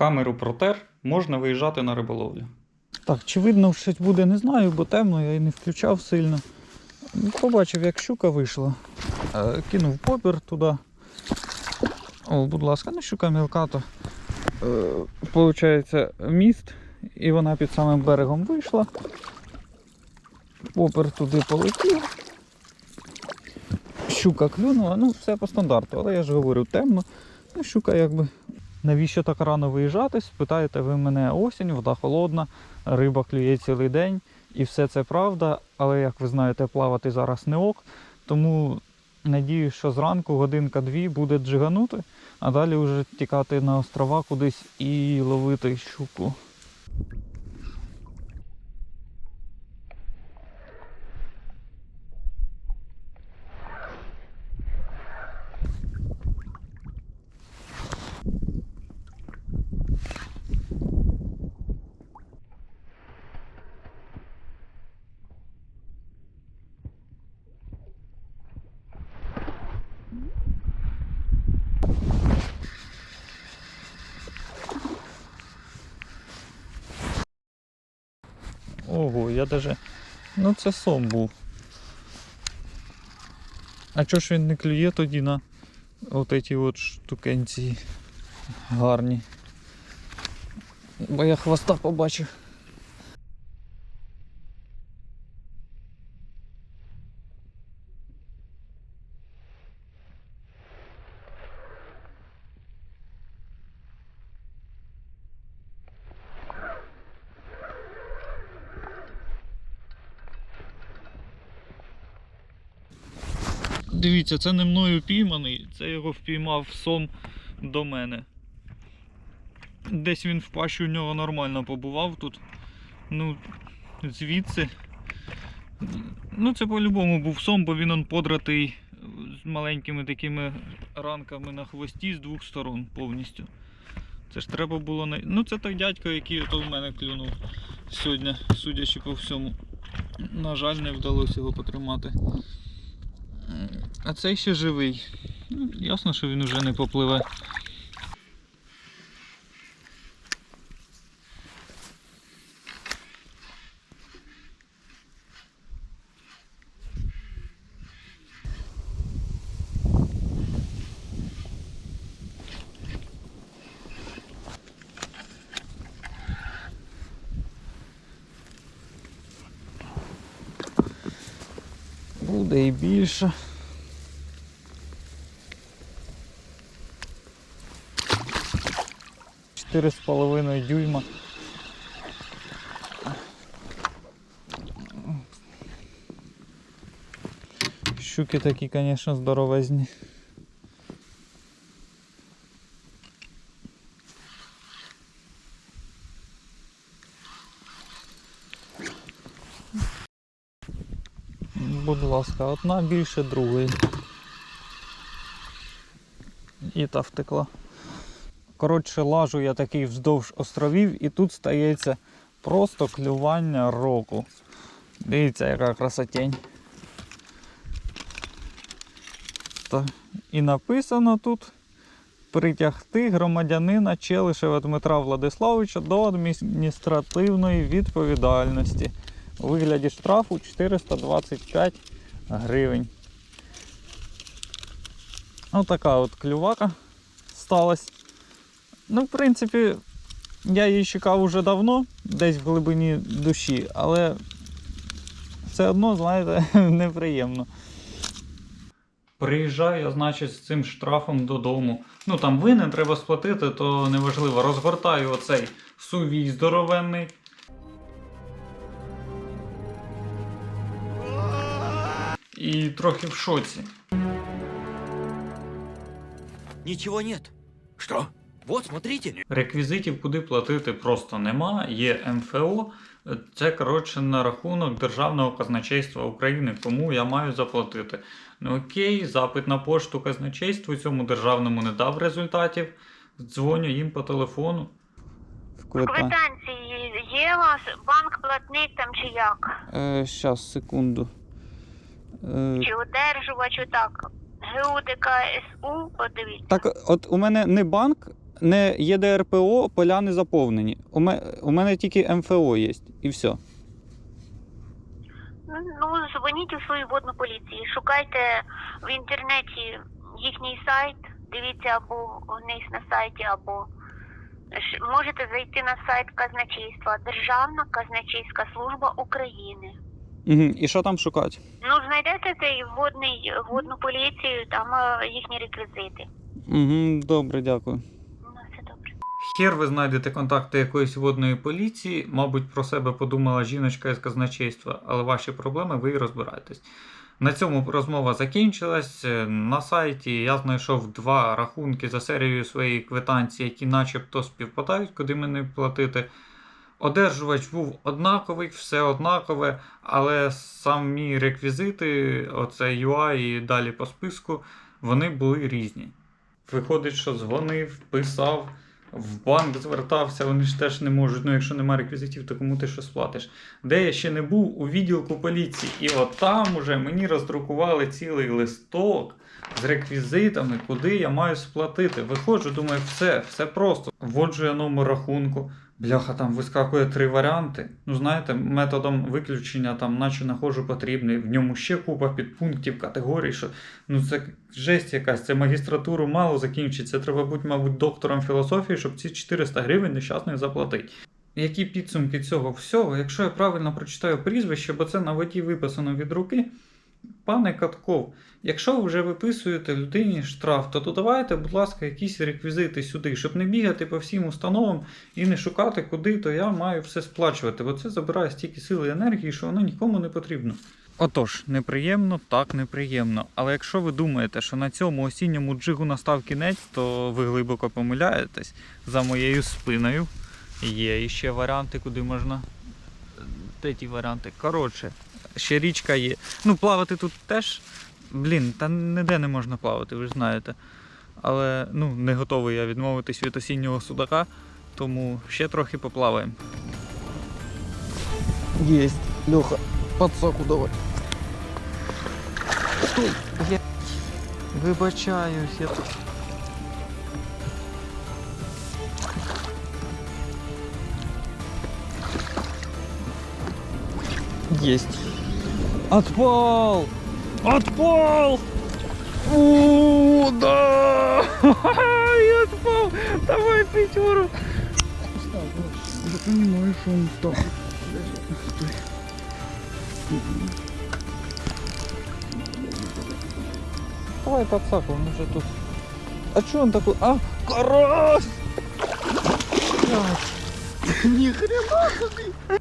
Камеру протер, можна виїжджати на риболовлю. Так, чи видно щось буде, не знаю, бо темно, я і не включав сильно. Побачив, як щука вийшла. Е, Кинув попір туди. О, будь ласка, ну щука мілката. Е, Получається, міст, і вона під самим берегом вийшла. Попер туди полетів. Щука клюнула, ну все по стандарту, але я ж говорю, темно. Ну, щука якби. Навіщо так рано виїжджати? Спитаєте ви мене осінь, вода холодна, риба клює цілий день, і все це правда. Але як ви знаєте, плавати зараз не ок. Тому надіюсь, що зранку годинка-дві буде джиганути, а далі вже тікати на острова кудись і ловити щуку. Ого, я даже. Ну це сом був. А чого ж він не клює тоді на от ці от штукенці гарні? Бо я хвоста побачив. Дивіться, це не мною пійманий, це його впіймав сом до мене. Десь він в пащі у нього нормально побував тут. Ну, звідси. Ну, це по-любому був сом, бо він он подратий з маленькими такими ранками на хвості з двох сторон повністю. Це ж треба було не. Ну, це той дядько, який ото в мене клюнув сьогодні, судячи по всьому. На жаль, не вдалося його потримати. А цей ще живий. Ну, ясно, що він вже не попливе. Буде і більше. Чотири з половиною дюйма. Щуки такі, звісно, здоровезні. Будь ласка, одна більше другої. І та втекла. Коротше, лажу я такий вздовж островів, і тут стається просто клювання року. Дивіться, яка красотень. Та, і написано тут притягти громадянина Челишева Дмитра Владиславовича до адміністративної відповідальності у вигляді штрафу 425 гривень. Отака от клювака сталася. Ну, в принципі, я її чекав уже давно, десь в глибині душі, але все одно, знаєте, неприємно. Приїжджаю я, значить, з цим штрафом додому. Ну там винен треба сплатити, то неважливо. Розгортаю оцей сувій здоровенний. І трохи в шоці. Ничего нет. Что? Вот, смотрите. Реквізитів, куди платити, просто нема. Є МФО. Це коротше на рахунок Державного казначейства України, кому я маю заплатити. Ну окей, запит на пошту казначейству цьому державному не дав результатів. Дзвоню їм по телефону. Квитанції є у вас банк платник там чи як? Е, щас, секунду. Е, Чи одержувач отак? ГУДК СУ, подивіться. так, от у мене не банк, не ЄДРПО, поля не заповнені. У мене, у мене тільки МФО є, і все. Ну, дзвоніть у свою водну поліцію, шукайте в інтернеті їхній сайт, дивіться або них на сайті, або можете зайти на сайт казначейства Державна казначейська служба України. Угу. І що там шукати? Ну, знайдете цей водний водну поліцію, там е, їхні реквізити. Угу, добре, дякую. Хер ви знайдете контакти якоїсь водної поліції, мабуть, про себе подумала жіночка із казначейства, але ваші проблеми ви і розбираєтесь. На цьому розмова закінчилась. Е, На сайті я знайшов два рахунки за серією своєї квитанції, які начебто співпадають, куди мені платити. Одержувач був однаковий, все однакове, але самі реквізити, оце UI і далі по списку, вони були різні. Виходить, що дзвонив, писав, в банк звертався, вони ж теж не можуть. Ну, якщо немає реквізитів, то кому ти що сплатиш? Де я ще не був у відділку поліції. І от там уже мені роздрукували цілий листок з реквізитами, куди я маю сплатити. Виходжу, думаю, все, все просто. Вводжу я номер рахунку. Бляха, там вискакує три варіанти. Ну, знаєте, методом виключення, там, наче знаходжу потрібний. В ньому ще купа підпунктів, категорій, що ну це жесть якась, це магістратуру мало закінчиться. Треба бути, мабуть, доктором філософії, щоб ці 400 гривень нещасних заплатити. Які підсумки цього всього, якщо я правильно прочитаю прізвище, бо це на воді виписано від руки. Пане Катков, якщо ви вже виписуєте людині штраф, то додавайте, будь ласка, якісь реквізити сюди, щоб не бігати по всім установам і не шукати, куди то я маю все сплачувати, бо це забирає стільки сили і енергії, що воно нікому не потрібно. Отож, неприємно, так неприємно. Але якщо ви думаєте, що на цьому осінньому джигу настав кінець, то ви глибоко помиляєтесь. За моєю спиною є іще варіанти, куди можна. Де ті варіанти? Коротше, ще річка є. Ну, плавати тут теж. Блін, та ніде не можна плавати, ви ж знаєте. Але ну, не готовий я відмовитись від осіннього судака, тому ще трохи поплаваємо. Есть. Леха, подсаку давай. Стой! Я... Вибачаюсь, я тут. Есть. Отпал! Отпал! О, да! Я отпал! Давай пятеру! Понимаю, что он устал. Давай подсаку, он уже тут. А что он такой? А, карась! Ни хрена себе!